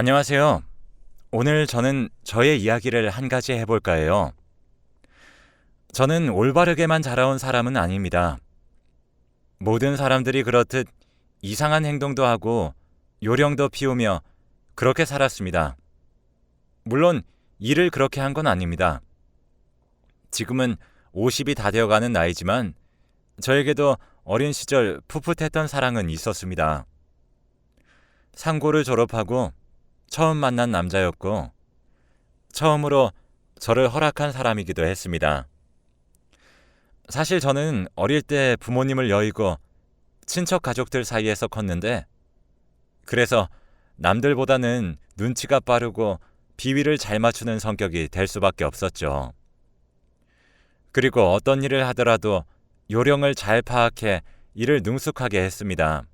안녕하세요. 오늘 저는 저의 이야기를 한 가지 해볼까 해요. 저는 올바르게만 자라온 사람은 아닙니다. 모든 사람들이 그렇듯 이상한 행동도 하고 요령도 피우며 그렇게 살았습니다. 물론 일을 그렇게 한 건 아닙니다. 지금은 50이 다 되어가는 나이지만 저에게도 어린 시절 풋풋했던 사랑은 있었습니다. 상고를 졸업하고 처음 만난 남자였고 처음으로 저를 허락한 사람이기도 했습니다. 사실 저는 어릴 때 부모님을 여의고 친척 가족들 사이에서 컸는데 그래서 남들보다는 눈치가 빠르고 비위를 잘 맞추는 성격이 될 수밖에 없었죠. 그리고 어떤 일을 하더라도 요령을 잘 파악해 일을 능숙하게 했습니다.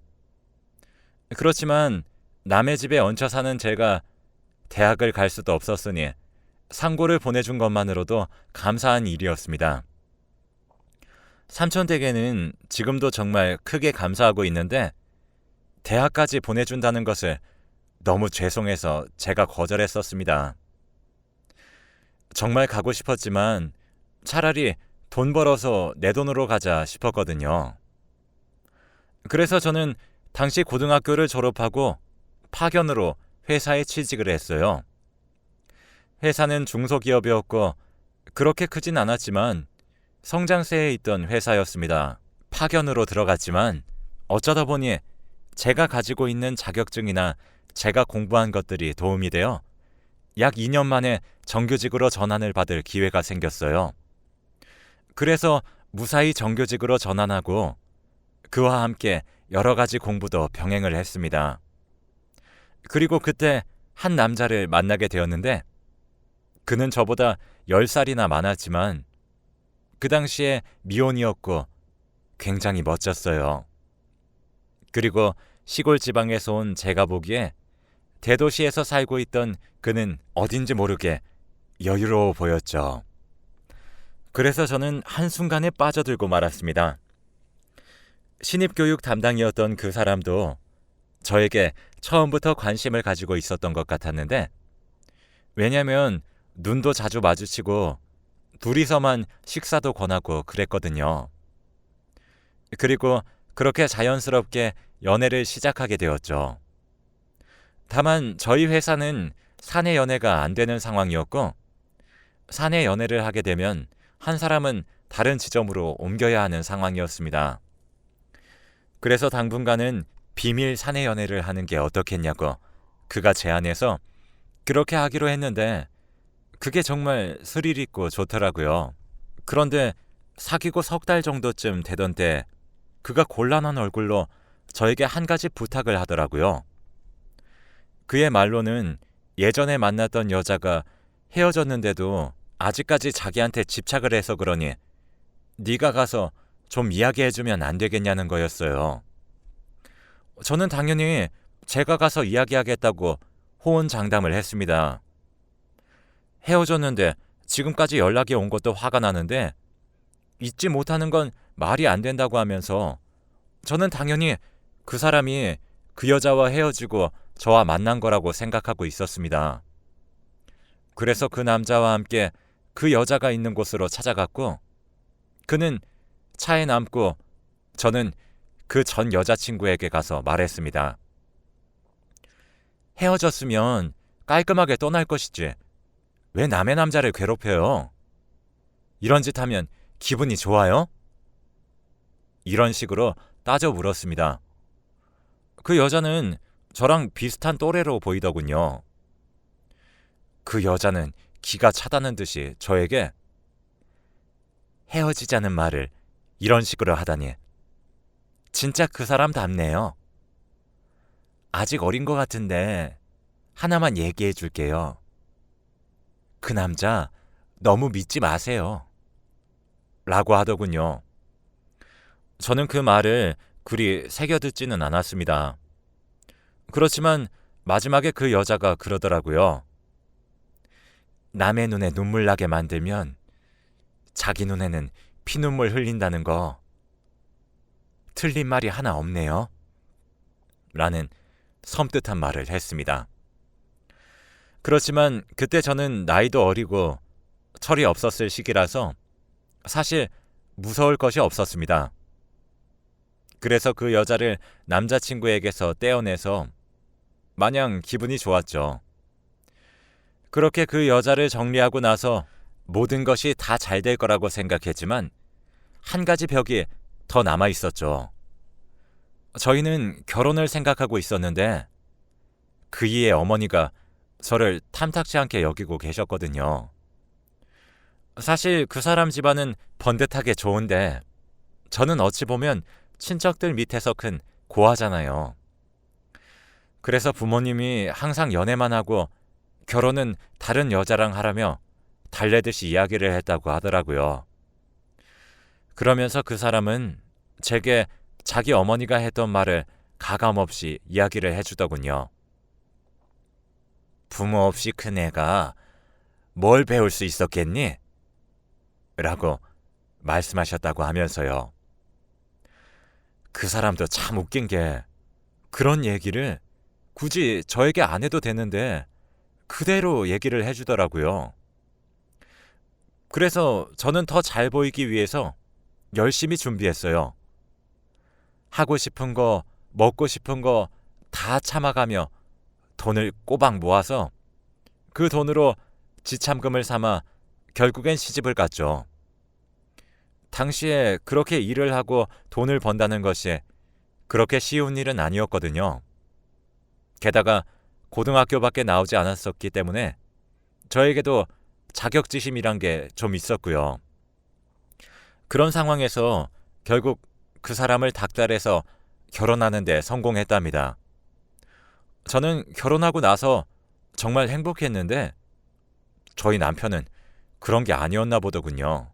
그렇지만 남의 집에 얹혀 사는 제가 대학을 갈 수도 없었으니 상고를 보내준 것만으로도 감사한 일이었습니다. 삼촌 댁에는 지금도 정말 크게 감사하고 있는데 대학까지 보내준다는 것을 너무 죄송해서 제가 거절했었습니다. 정말 가고 싶었지만 차라리 돈 벌어서 내 돈으로 가자 싶었거든요. 그래서 저는 당시 고등학교를 졸업하고 파견으로 회사에 취직을 했어요. 회사는 중소기업이었고 그렇게 크진 않았지만 성장세에 있던 회사였습니다. 파견으로 들어갔지만 어쩌다 보니 제가 가지고 있는 자격증이나 제가 공부한 것들이 도움이 되어 약 2년 만에 정규직으로 전환을 받을 기회가 생겼어요. 그래서 무사히 정규직으로 전환하고 그와 함께 여러 가지 공부도 병행을 했습니다. 그리고 그때 한 남자를 만나게 되었는데 그는 저보다 10살이나 많았지만 그 당시에 미혼이었고 굉장히 멋졌어요. 그리고 시골 지방에서 온 제가 보기에 대도시에서 살고 있던 그는 어딘지 모르게 여유로워 보였죠. 그래서 저는 한순간에 빠져들고 말았습니다. 신입교육 담당이었던 그 사람도 저에게 처음부터 관심을 가지고 있었던 것 같았는데, 왜냐면 눈도 자주 마주치고 둘이서만 식사도 권하고 그랬거든요. 그리고 그렇게 자연스럽게 연애를 시작하게 되었죠. 다만 저희 회사는 사내 연애가 안 되는 상황이었고, 사내 연애를 하게 되면 한 사람은 다른 지점으로 옮겨야 하는 상황이었습니다. 그래서 당분간은 비밀 사내 연애를 하는 게 어떻겠냐고 그가 제안해서 그렇게 하기로 했는데 그게 정말 스릴 있고 좋더라고요. 그런데 사귀고 석 달 정도쯤 되던 때 그가 곤란한 얼굴로 저에게 한 가지 부탁을 하더라고요. 그의 말로는 예전에 만났던 여자가 헤어졌는데도 아직까지 자기한테 집착을 해서 그러니 네가 가서 좀 이야기해주면 안 되겠냐는 거였어요. 저는 당연히 제가 가서 이야기하겠다고 호언장담을 했습니다. 헤어졌는데 지금까지 연락이 온 것도 화가 나는데 잊지 못하는 건 말이 안 된다고 하면서 저는 당연히 그 사람이 그 여자와 헤어지고 저와 만난 거라고 생각하고 있었습니다. 그래서 그 남자와 함께 그 여자가 있는 곳으로 찾아갔고 그는 차에 남고 저는 그 전 여자친구에게 가서 말했습니다. 헤어졌으면 깔끔하게 떠날 것이지. 왜 남의 남자를 괴롭혀요? 이런 짓 하면 기분이 좋아요? 이런 식으로 따져 물었습니다. 그 여자는 저랑 비슷한 또래로 보이더군요. 그 여자는 기가 차다는 듯이 저에게 헤어지자는 말을 이런 식으로 하다니 진짜 그 사람 답네요. 아직 어린 것 같은데 하나만 얘기해 줄게요. 그 남자 너무 믿지 마세요. 라고 하더군요. 저는 그 말을 그리 새겨 듣지는 않았습니다. 그렇지만 마지막에 그 여자가 그러더라고요. 남의 눈에 눈물 나게 만들면 자기 눈에는 피눈물 흘린다는 거 틀린 말이 하나 없네요. 라는 섬뜩한 말을 했습니다. 그렇지만 그때 저는 나이도 어리고 철이 없었을 시기라서 사실 무서울 것이 없었습니다. 그래서 그 여자를 남자친구에게서 떼어내서 마냥 기분이 좋았죠. 그렇게 그 여자를 정리하고 나서 모든 것이 다 잘 될 거라고 생각했지만 한 가지 벽이 더 남아 있었죠. 저희는 결혼을 생각하고 있었는데 그이의 어머니가 저를 탐탁치 않게 여기고 계셨거든요. 사실 그 사람 집안은 번듯하게 좋은데 저는 어찌 보면 친척들 밑에서 큰 고아잖아요. 그래서 부모님이 항상 연애만 하고 결혼은 다른 여자랑 하라며 달래듯이 이야기를 했다고 하더라고요. 그러면서 그 사람은 제게 자기 어머니가 했던 말을 가감없이 이야기를 해주더군요. 부모 없이 큰 애가 뭘 배울 수 있었겠니? 라고 말씀하셨다고 하면서요. 그 사람도 참 웃긴 게 그런 얘기를 굳이 저에게 안 해도 되는데 그대로 얘기를 해주더라고요. 그래서 저는 더 잘 보이기 위해서 열심히 준비했어요. 하고 싶은 거, 먹고 싶은 거 다 참아가며 돈을 꼬박 모아서 그 돈으로 지참금을 삼아 결국엔 시집을 갔죠. 당시에 그렇게 일을 하고 돈을 번다는 것이 그렇게 쉬운 일은 아니었거든요. 게다가 고등학교밖에 나오지 않았었기 때문에 저에게도 자격지심이란 게 좀 있었고요. 그런 상황에서 결국 그 사람을 닥달해서 결혼하는데 성공했답니다. 저는 결혼하고 나서 정말 행복했는데 저희 남편은 그런 게 아니었나 보더군요.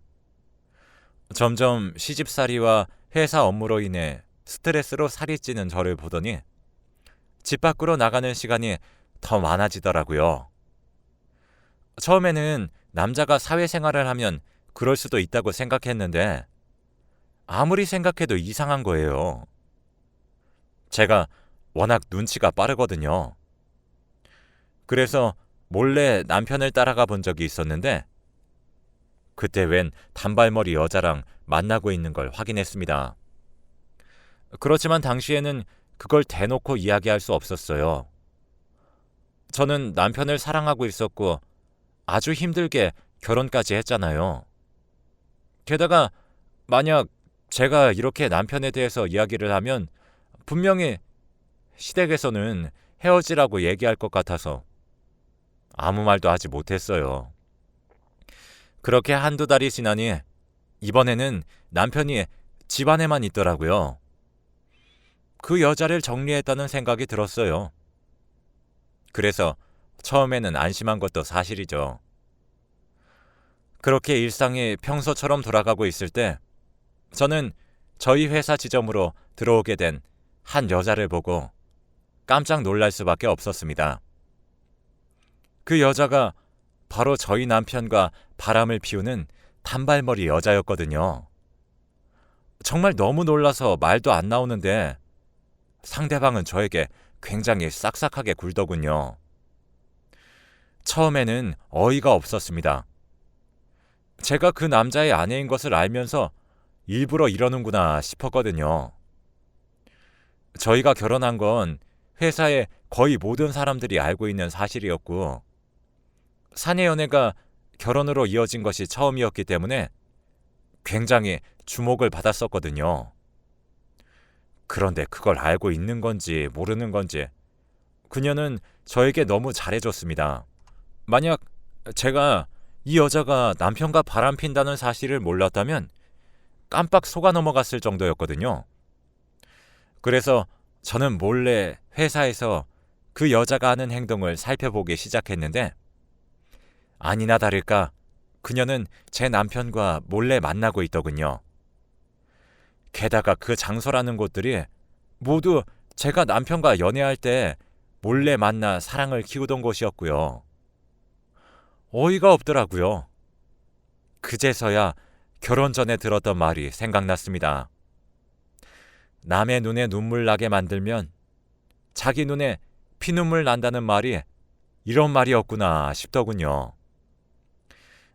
점점 시집살이와 회사 업무로 인해 스트레스로 살이 찌는 저를 보더니 집 밖으로 나가는 시간이 더 많아지더라고요. 처음에는 남자가 사회생활을 하면 그럴 수도 있다고 생각했는데 아무리 생각해도 이상한 거예요. 제가 워낙 눈치가 빠르거든요. 그래서 몰래 남편을 따라가 본 적이 있었는데 그때 웬 단발머리 여자랑 만나고 있는 걸 확인했습니다. 그렇지만 당시에는 그걸 대놓고 이야기할 수 없었어요. 저는 남편을 사랑하고 있었고 아주 힘들게 결혼까지 했잖아요. 게다가 만약 제가 이렇게 남편에 대해서 이야기를 하면 분명히 시댁에서는 헤어지라고 얘기할 것 같아서 아무 말도 하지 못했어요. 그렇게 한두 달이 지나니 이번에는 남편이 집안에만 있더라고요. 그 여자를 정리했다는 생각이 들었어요. 그래서 처음에는 안심한 것도 사실이죠. 그렇게 일상이 평소처럼 돌아가고 있을 때 저는 저희 회사 지점으로 들어오게 된 한 여자를 보고 깜짝 놀랄 수밖에 없었습니다. 그 여자가 바로 저희 남편과 바람을 피우는 단발머리 여자였거든요. 정말 너무 놀라서 말도 안 나오는데 상대방은 저에게 굉장히 싹싹하게 굴더군요. 처음에는 어이가 없었습니다. 제가 그 남자의 아내인 것을 알면서 일부러 이러는구나 싶었거든요. 저희가 결혼한 건 회사의 거의 모든 사람들이 알고 있는 사실이었고, 사내 연애가 결혼으로 이어진 것이 처음이었기 때문에 굉장히 주목을 받았었거든요. 그런데 그걸 알고 있는 건지 모르는 건지 그녀는 저에게 너무 잘해줬습니다. 만약 제가 이 여자가 남편과 바람 핀다는 사실을 몰랐다면 깜빡 속아 넘어갔을 정도였거든요. 그래서 저는 몰래 회사에서 그 여자가 하는 행동을 살펴보기 시작했는데 아니나 다를까 그녀는 제 남편과 몰래 만나고 있더군요. 게다가 그 장소라는 곳들이 모두 제가 남편과 연애할 때 몰래 만나 사랑을 키우던 곳이었고요. 어이가 없더라고요. 그제서야 결혼 전에 들었던 말이 생각났습니다. 남의 눈에 눈물 나게 만들면 자기 눈에 피눈물 난다는 말이 이런 말이었구나 싶더군요.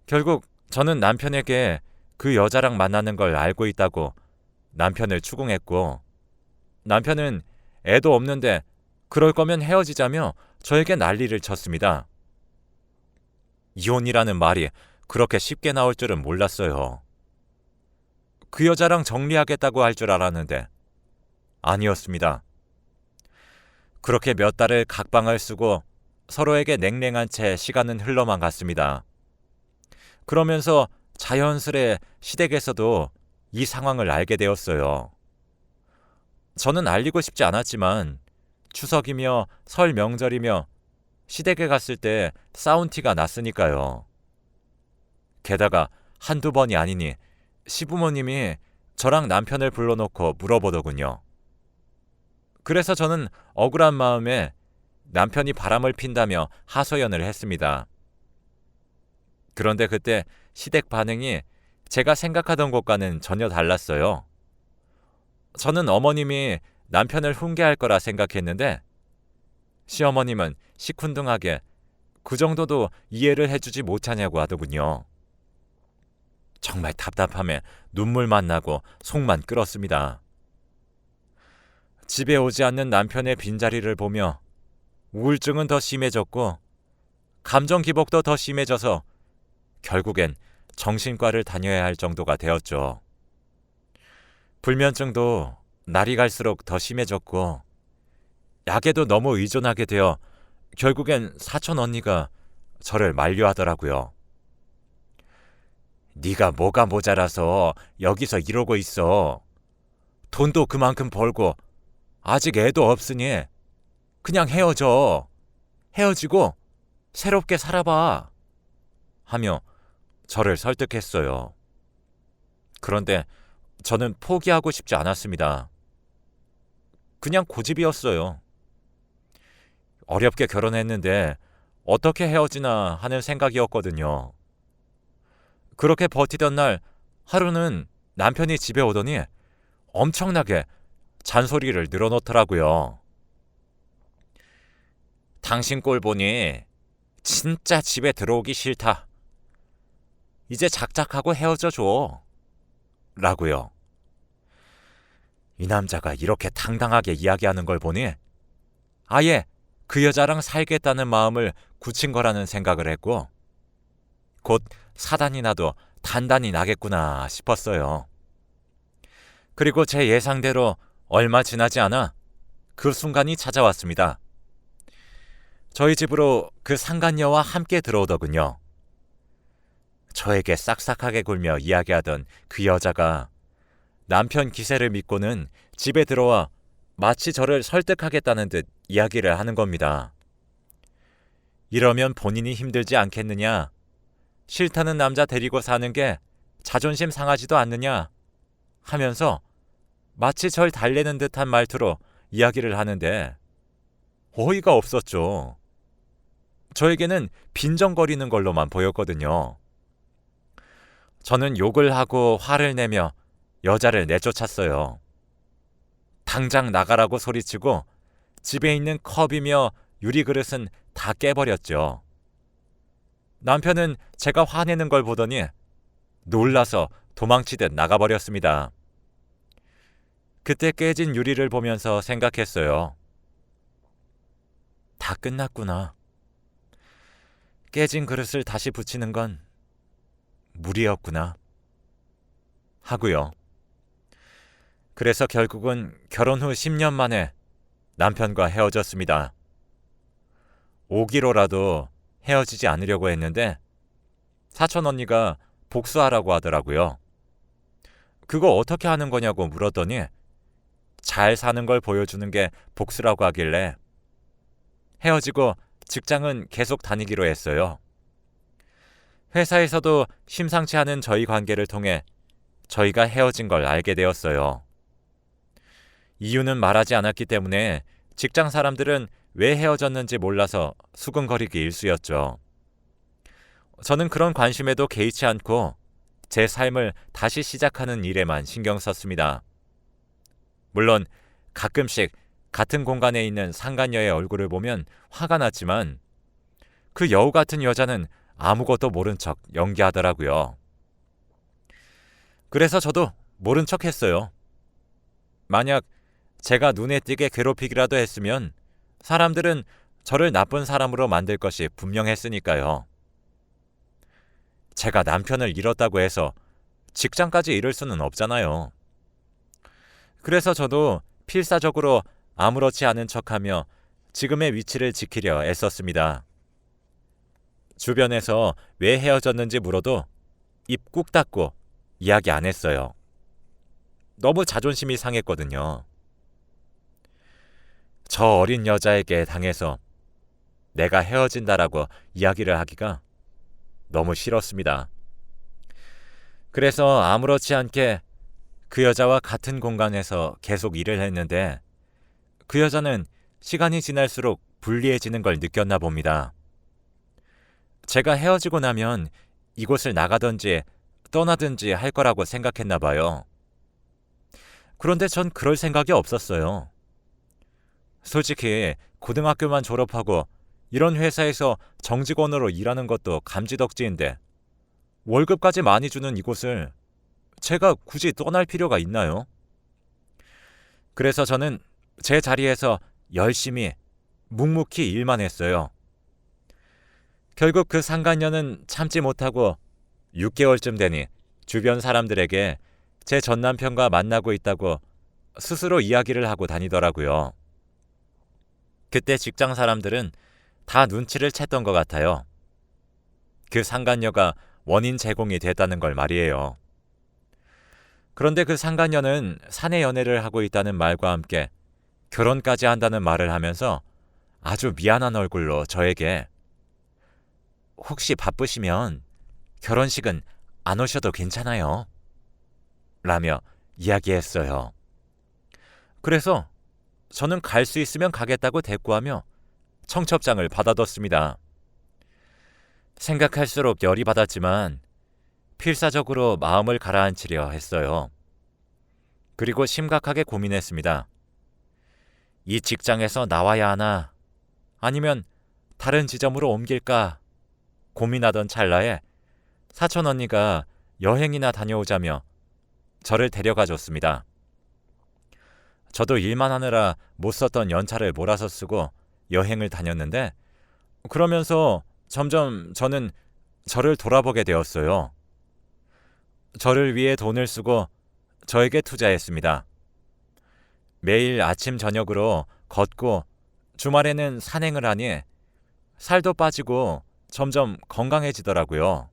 결국 저는 남편에게 그 여자랑 만나는 걸 알고 있다고 남편을 추궁했고 남편은 애도 없는데 그럴 거면 헤어지자며 저에게 난리를 쳤습니다. 이혼이라는 말이 그렇게 쉽게 나올 줄은 몰랐어요. 그 여자랑 정리하겠다고 할 줄 알았는데 아니었습니다. 그렇게 몇 달을 각방을 쓰고 서로에게 냉랭한 채 시간은 흘러만 갔습니다. 그러면서 자연스레 시댁에서도 이 상황을 알게 되었어요. 저는 알리고 싶지 않았지만 추석이며 설 명절이며 시댁에 갔을 때 싸운 티가 났으니까요. 게다가 한두 번이 아니니 시부모님이 저랑 남편을 불러놓고 물어보더군요. 그래서 저는 억울한 마음에 남편이 바람을 핀다며 하소연을 했습니다. 그런데 그때 시댁 반응이 제가 생각하던 것과는 전혀 달랐어요. 저는 어머님이 남편을 훈계할 거라 생각했는데 시어머님은 시큰둥하게 그 정도도 이해를 해주지 못하냐고 하더군요. 정말 답답함에 눈물만 나고 속만 끓었습니다. 집에 오지 않는 남편의 빈자리를 보며 우울증은 더 심해졌고 감정 기복도 더 심해져서 결국엔 정신과를 다녀야 할 정도가 되었죠. 불면증도 날이 갈수록 더 심해졌고 약에도 너무 의존하게 되어 결국엔 사촌 언니가 저를 만류하더라고요. 네가 뭐가 모자라서 여기서 이러고 있어. 돈도 그만큼 벌고 아직 애도 없으니 그냥 헤어져. 헤어지고 새롭게 살아봐. 하며 저를 설득했어요. 그런데 저는 포기하고 싶지 않았습니다. 그냥 고집이었어요. 어렵게 결혼했는데 어떻게 헤어지나 하는 생각이었거든요. 그렇게 버티던 날 하루는 남편이 집에 오더니 엄청나게 잔소리를 늘어놓더라고요. 당신 꼴 보니 진짜 집에 들어오기 싫다. 이제 작작하고 헤어져 줘. 라고요. 이 남자가 이렇게 당당하게 이야기하는 걸 보니 아예 그 여자랑 살겠다는 마음을 굳힌 거라는 생각을 했고 곧 사단이 나도 단단히 나겠구나 싶었어요. 그리고 제 예상대로 얼마 지나지 않아 그 순간이 찾아왔습니다. 저희 집으로 그 상간녀와 함께 들어오더군요. 저에게 싹싹하게 굴며 이야기하던 그 여자가 남편 기세를 믿고는 집에 들어와 마치 저를 설득하겠다는 듯 이야기를 하는 겁니다. 이러면 본인이 힘들지 않겠느냐? 싫다는 남자 데리고 사는 게 자존심 상하지도 않느냐? 하면서 마치 절 달래는 듯한 말투로 이야기를 하는데 어이가 없었죠. 저에게는 빈정거리는 걸로만 보였거든요. 저는 욕을 하고 화를 내며 여자를 내쫓았어요. 당장 나가라고 소리치고 집에 있는 컵이며 유리그릇은 다 깨버렸죠. 남편은 제가 화내는 걸 보더니 놀라서 도망치듯 나가버렸습니다. 그때 깨진 유리를 보면서 생각했어요. 다 끝났구나. 깨진 그릇을 다시 붙이는 건 무리였구나. 하고요. 그래서 결국은 결혼 후 10년 만에 남편과 헤어졌습니다. 오기로라도 헤어지지 않으려고 했는데 사촌 언니가 복수하라고 하더라고요. 그거 어떻게 하는 거냐고 물었더니 잘 사는 걸 보여주는 게 복수라고 하길래 헤어지고 직장은 계속 다니기로 했어요. 회사에서도 심상치 않은 저희 관계를 통해 저희가 헤어진 걸 알게 되었어요. 이유는 말하지 않았기 때문에 직장 사람들은 왜 헤어졌는지 몰라서 수근거리기 일쑤였죠. 저는 그런 관심에도 개의치 않고 제 삶을 다시 시작하는 일에만 신경 썼습니다. 물론 가끔씩 같은 공간에 있는 상간녀의 얼굴을 보면 화가 났지만 그 여우 같은 여자는 아무것도 모른 척 연기하더라고요. 그래서 저도 모른 척 했어요. 만약 제가 눈에 띄게 괴롭히기라도 했으면 사람들은 저를 나쁜 사람으로 만들 것이 분명했으니까요. 제가 남편을 잃었다고 해서 직장까지 잃을 수는 없잖아요. 그래서 저도 필사적으로 아무렇지 않은 척하며 지금의 위치를 지키려 애썼습니다. 주변에서 왜 헤어졌는지 물어도 입 꾹 닫고 이야기 안 했어요. 너무 자존심이 상했거든요. 저 어린 여자에게 당해서 내가 헤어진다라고 이야기를 하기가 너무 싫었습니다. 그래서 아무렇지 않게 그 여자와 같은 공간에서 계속 일을 했는데 그 여자는 시간이 지날수록 불리해지는 걸 느꼈나 봅니다. 제가 헤어지고 나면 이곳을 나가든지 떠나든지 할 거라고 생각했나 봐요. 그런데 전 그럴 생각이 없었어요. 솔직히 고등학교만 졸업하고 이런 회사에서 정직원으로 일하는 것도 감지덕지인데 월급까지 많이 주는 이곳을 제가 굳이 떠날 필요가 있나요? 그래서 저는 제 자리에서 열심히 묵묵히 일만 했어요. 결국 그 상간녀는 참지 못하고 6개월쯤 되니 주변 사람들에게 제 전 남편과 만나고 있다고 스스로 이야기를 하고 다니더라고요. 그때 직장 사람들은 다 눈치를 챘던 것 같아요. 그 상간녀가 원인 제공이 됐다는 걸 말이에요. 그런데 그 상간녀는 사내 연애를 하고 있다는 말과 함께 결혼까지 한다는 말을 하면서 아주 미안한 얼굴로 저에게 혹시 바쁘시면 결혼식은 안 오셔도 괜찮아요. 라며 이야기했어요. 그래서 저는 갈 수 있으면 가겠다고 대꾸하며 청첩장을 받아뒀습니다. 생각할수록 열이 받았지만 필사적으로 마음을 가라앉히려 했어요. 그리고 심각하게 고민했습니다. 이 직장에서 나와야 하나 아니면 다른 지점으로 옮길까 고민하던 찰나에 사촌 언니가 여행이나 다녀오자며 저를 데려가 줬습니다. 저도 일만 하느라 못 썼던 연차를 몰아서 쓰고 여행을 다녔는데 그러면서 점점 저는 저를 돌아보게 되었어요. 저를 위해 돈을 쓰고 저에게 투자했습니다. 매일 아침 저녁으로 걷고 주말에는 산행을 하니 살도 빠지고 점점 건강해지더라고요.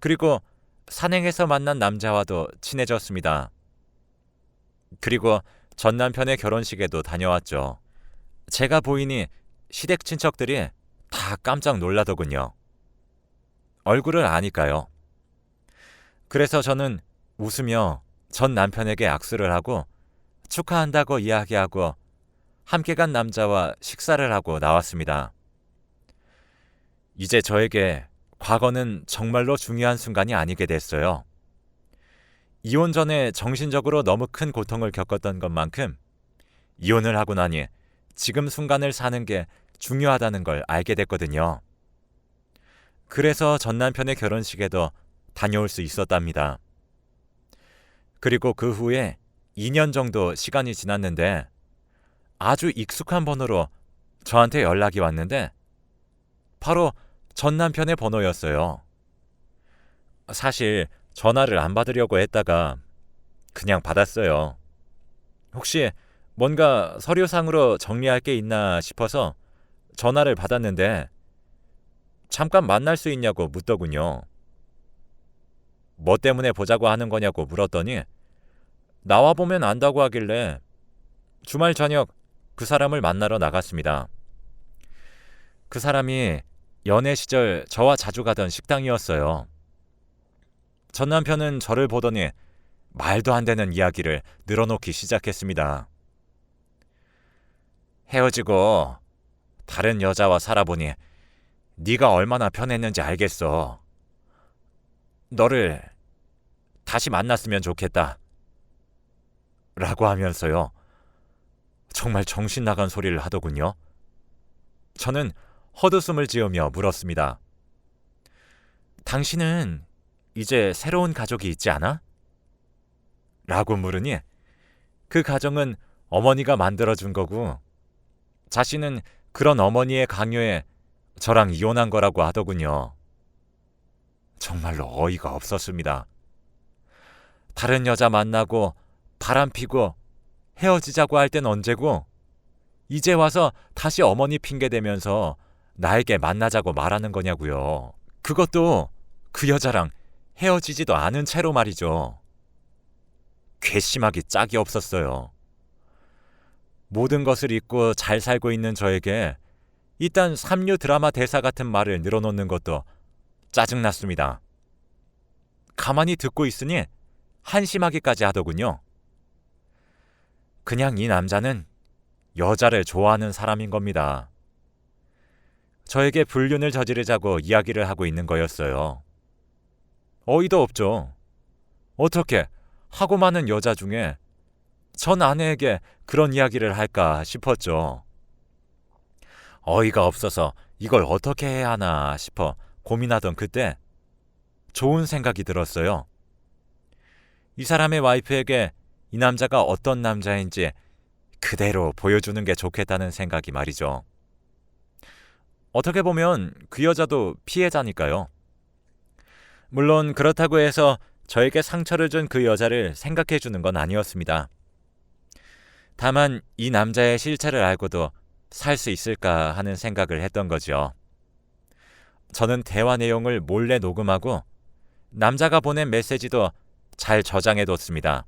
그리고 산행에서 만난 남자와도 친해졌습니다. 그리고 전 남편의 결혼식에도 다녀왔죠. 제가 보이니 시댁 친척들이 다 깜짝 놀라더군요. 얼굴을 아니까요. 그래서 저는 웃으며 전 남편에게 악수를 하고 축하한다고 이야기하고 함께 간 남자와 식사를 하고 나왔습니다. 이제 저에게 과거는 정말로 중요한 순간이 아니게 됐어요. 이혼 전에 정신적으로 너무 큰 고통을 겪었던 것만큼 이혼을 하고 나니 지금 순간을 사는 게 중요하다는 걸 알게 됐거든요. 그래서 전 남편의 결혼식에도 다녀올 수 있었답니다. 그리고 그 후에 2년 정도 시간이 지났는데 아주 익숙한 번호로 저한테 연락이 왔는데 바로 전 남편의 번호였어요. 사실 전화를 안 받으려고 했다가 그냥 받았어요. 혹시 뭔가 서류상으로 정리할 게 있나 싶어서 전화를 받았는데 잠깐 만날 수 있냐고 묻더군요. 뭐 때문에 보자고 하는 거냐고 물었더니 나와 보면 안다고 하길래 주말 저녁 그 사람을 만나러 나갔습니다. 그 사람이 연애 시절 저와 자주 가던 식당이었어요. 전 남편은 저를 보더니 말도 안 되는 이야기를 늘어놓기 시작했습니다. 헤어지고 다른 여자와 살아보니 네가 얼마나 편했는지 알겠어. 너를 다시 만났으면 좋겠다. 라고 하면서요. 정말 정신 나간 소리를 하더군요. 저는 헛웃음을 지으며 물었습니다. 당신은 이제 새로운 가족이 있지 않아? 라고 물으니 그 가정은 어머니가 만들어준 거고 자신은 그런 어머니의 강요에 저랑 이혼한 거라고 하더군요. 정말로 어이가 없었습니다. 다른 여자 만나고 바람 피고 헤어지자고 할 땐 언제고 이제 와서 다시 어머니 핑계 대면서 나에게 만나자고 말하는 거냐고요. 그것도 그 여자랑 헤어지지도 않은 채로 말이죠. 괘씸하기 짝이 없었어요. 모든 것을 잊고 잘 살고 있는 저에게 이딴 삼류 드라마 대사 같은 말을 늘어놓는 것도 짜증났습니다. 가만히 듣고 있으니 한심하기까지 하더군요. 그냥 이 남자는 여자를 좋아하는 사람인 겁니다. 저에게 불륜을 저지르자고 이야기를 하고 있는 거였어요. 어이도 없죠. 어떻게 하고 많은 여자 중에 전 아내에게 그런 이야기를 할까 싶었죠. 어이가 없어서 이걸 어떻게 해야 하나 싶어 고민하던 그때 좋은 생각이 들었어요. 이 사람의 와이프에게 이 남자가 어떤 남자인지 그대로 보여주는 게 좋겠다는 생각이 말이죠. 어떻게 보면 그 여자도 피해자니까요. 물론 그렇다고 해서 저에게 상처를 준 그 여자를 생각해 주는 건 아니었습니다. 다만 이 남자의 실체를 알고도 살 수 있을까 하는 생각을 했던 거죠. 저는 대화 내용을 몰래 녹음하고 남자가 보낸 메시지도 잘 저장해 뒀습니다.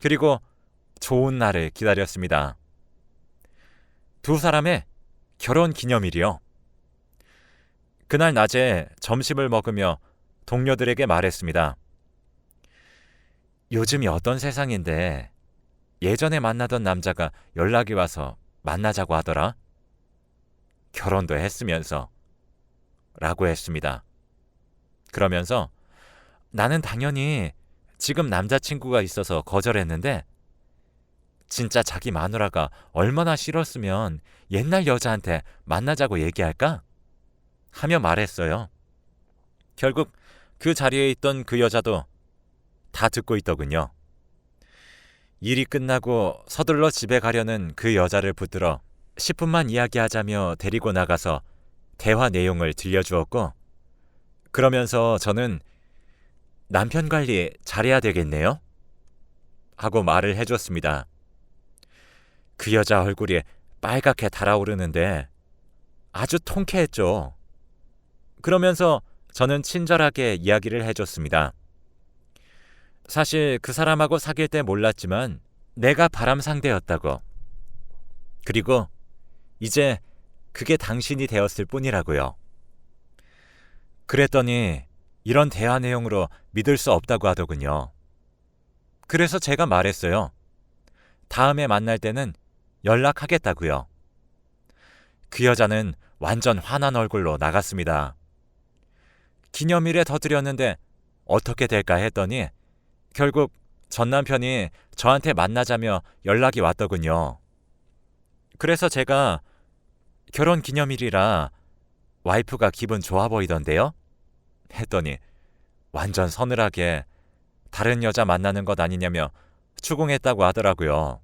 그리고 좋은 날을 기다렸습니다. 두 사람의 결혼 기념일이요. 그날 낮에 점심을 먹으며 동료들에게 말했습니다. 요즘이 어떤 세상인데 예전에 만나던 남자가 연락이 와서 만나자고 하더라? 결혼도 했으면서 라고 했습니다. 그러면서 나는 당연히 지금 남자친구가 있어서 거절했는데 진짜 자기 마누라가 얼마나 싫었으면 옛날 여자한테 만나자고 얘기할까? 하며 말했어요. 결국 그 자리에 있던 그 여자도 다 듣고 있더군요. 일이 끝나고 서둘러 집에 가려는 그 여자를 붙들어 10분만 이야기하자며 데리고 나가서 대화 내용을 들려주었고, 그러면서 저는 남편 관리 잘해야 되겠네요? 하고 말을 해줬습니다. 그 여자 얼굴이 빨갛게 달아오르는데 아주 통쾌했죠. 그러면서 저는 친절하게 이야기를 해줬습니다. 사실 그 사람하고 사귈 때 몰랐지만 내가 바람 상대였다고. 그리고 이제 그게 당신이 되었을 뿐이라고요. 그랬더니 이런 대화 내용으로 믿을 수 없다고 하더군요. 그래서 제가 말했어요. 다음에 만날 때는 연락하겠다고요. 그 여자는 완전 화난 얼굴로 나갔습니다. 기념일에 더 드렸는데 어떻게 될까 했더니 결국 전 남편이 저한테 만나자며 연락이 왔더군요. 그래서 제가 결혼 기념일이라 와이프가 기분 좋아 보이던데요? 했더니 완전 서늘하게 다른 여자 만나는 것 아니냐며 추궁했다고 하더라고요.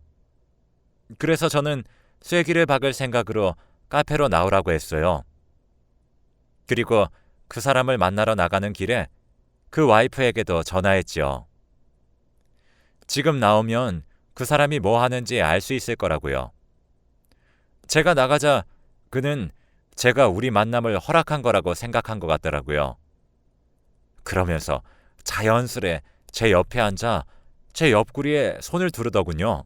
그래서 저는 쐐기를 박을 생각으로 카페로 나오라고 했어요. 그리고 그 사람을 만나러 나가는 길에 그 와이프에게도 전화했지요. 지금 나오면 그 사람이 뭐 하는지 알 수 있을 거라고요. 제가 나가자 그는 제가 우리 만남을 허락한 거라고 생각한 것 같더라고요. 그러면서 자연스레 제 옆에 앉아 제 옆구리에 손을 두르더군요.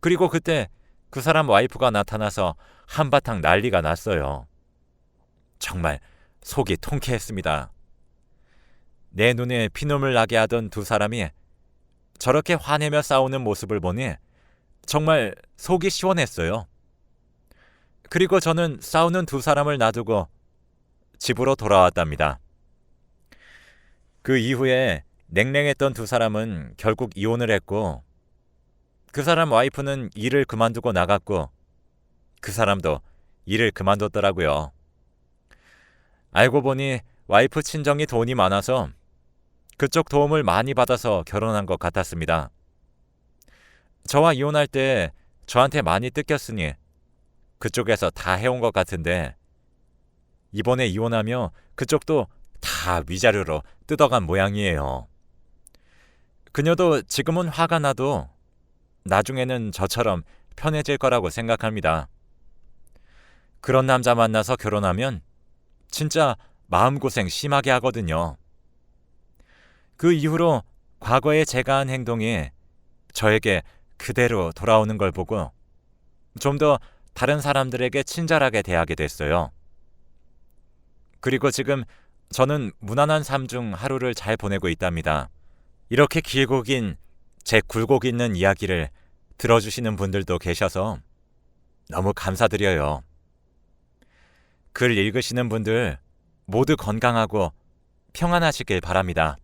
그리고 그때 그 사람 와이프가 나타나서 한바탕 난리가 났어요. 정말 속이 통쾌했습니다. 내 눈에 피눈물 나게 하던 두 사람이 저렇게 화내며 싸우는 모습을 보니 정말 속이 시원했어요. 그리고 저는 싸우는 두 사람을 놔두고 집으로 돌아왔답니다. 그 이후에 냉랭했던 두 사람은 결국 이혼을 했고 그 사람 와이프는 일을 그만두고 나갔고 그 사람도 일을 그만뒀더라고요. 알고 보니 와이프 친정이 돈이 많아서 그쪽 도움을 많이 받아서 결혼한 것 같았습니다. 저와 이혼할 때 저한테 많이 뜯겼으니 그쪽에서 다 해온 것 같은데 이번에 이혼하며 그쪽도 다 위자료로 뜯어간 모양이에요. 그녀도 지금은 화가 나도 나중에는 저처럼 편해질 거라고 생각합니다. 그런 남자 만나서 결혼하면 진짜 마음고생 심하게 하거든요. 그 이후로 과거에 제가 한 행동이 저에게 그대로 돌아오는 걸 보고 좀 더 다른 사람들에게 친절하게 대하게 됐어요. 그리고 지금 저는 무난한 삶 중 하루를 잘 보내고 있답니다. 이렇게 길고 긴 제 굴곡 있는 이야기를 들어주시는 분들도 계셔서 너무 감사드려요. 글 읽으시는 분들 모두 건강하고 평안하시길 바랍니다.